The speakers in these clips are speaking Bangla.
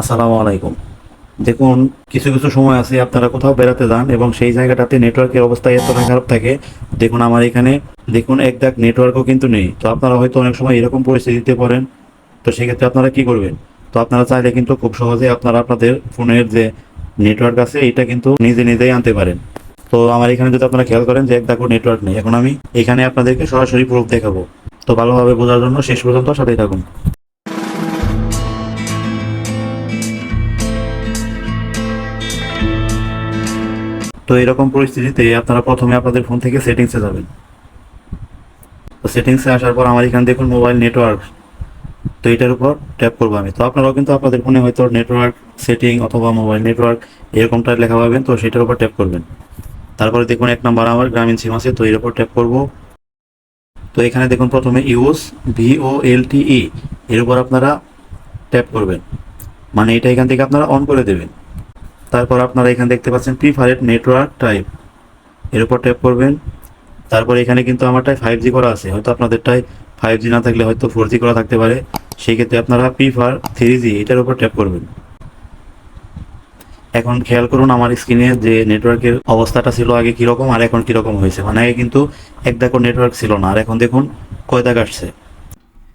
আসসালামু আলাইকুম। দেখুন, কিছু কিছু সময় আছে আপনারা কোথাও বেড়াতে যান এবং সেই জায়গাটাতে নেটওয়ার্কের অবস্থা এতটা খারাপ থাকে। দেখুন, আমার এখানে, দেখুন, এক দাগ নেটওয়ার্কও কিন্তু নেই। তো আপনারা হয়তো অনেক সময় এরকম পরিস্থিতিতে পড়েন। তো সেক্ষেত্রে আপনারা কি করবেন? তো আপনারা চাইলে কিন্তু খুব সহজে আপনারা আপনাদের ফোনের যে নেটওয়ার্ক আছে, এটা কিন্তু নিজে নিজেই আনতে পারেন। তো আমার এখানে যদি আপনারা খেয়াল করেন যে এক দাগও নেটওয়ার্ক নেই। এখন আমি এখানে আপনাদেরকে সরাসরি প্রুফ দেখাবো। তো ভালোভাবে বোঝার জন্য শেষ পর্যন্ত সাথেই থাকুন। তো এরকম পরিস্থিতিতে আপনারা প্রথমে আপনাদের ফোন থেকে সেটিংসে যাবেন। তো সেটিংসে আসার পর আমার এখানে দেখুন মোবাইল নেটওয়ার্ক তো এটার উপর ট্যাপ করব আমি। তো আপনারাও কিন্তু আপনাদের ফোনে হয়তো নেটওয়ার্ক সেটিং অথবা মোবাইল নেটওয়ার্ক এরকমটা লেখা পাবেন, তো সেটার উপর ট্যাপ করবেন। তারপরে দেখুন এক নাম্বার আমার গ্রামীণ সিম আছে, তো এর উপর ট্যাপ করব। তো এখানে দেখুন প্রথমে ইউজ ভিও এল টি ই এর উপর আপনারা ট্যাপ করবেন। মানে এটা এখান থেকে আপনারা অন করে দেবেন। তারপর আপনারা এখানে দেখতে পাচ্ছেন প্রিফারেড নেটওয়ার্ক টাইপের উপর ট্যাপ করবেন। তারপর এখানে কিন্তু আমারটাই ফাইভ জি করা আছে। হয়তো আপনাদেরটাই ফাইভ জি না থাকলে হয়তো ফোর জি করা থাকতে পারে। সেই ক্ষেত্রে আপনারা প্রিফার থ্রি জি এটার উপর ট্যাপ করবেন। এখন খেয়াল করুন আমার স্ক্রিনে যে নেটওয়ার্কের অবস্থাটা ছিল আগে কীরকম, আর এখন কীরকম হয়েছে। মানে আগে কিন্তু এক দেখো নেটওয়ার্ক ছিল না। আর এখন দেখুন কয় দাগ আসছে।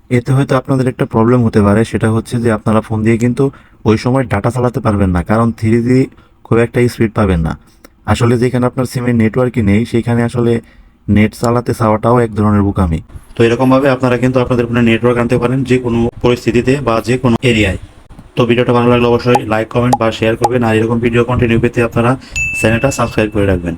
এতে হয়তো আপনাদের একটা প্রবলেম হতে পারে। সেটা হচ্ছে যে আপনারা ফোন দিয়ে কিন্তু ওই সময় ডাটা চালাতে পারবেন না। কারণ থ্রি জি খুব একটা স্পিড পাবেন না। আসলে যেখানে আপনার সিমের নেটওয়ার্কই নেই, সেখানে আসলে নেট চালাতে চাওয়াটাও এক ধরনের বোকামি। তো এরকমভাবে আপনারা কিন্তু আপনাদের ফোনে নেটওয়ার্ক আনতে পারেন যে কোনো পরিস্থিতিতে বা যে কোনো এরিয়ায় তো ভিডিওটা ভালো লাগলে অবশ্যই লাইক কমেন্ট বা শেয়ার করবেন। আর এরকম ভিডিও কন্টিনিউ পেতে আপনারা চ্যানেলটা সাবস্ক্রাইব করে রাখবেন।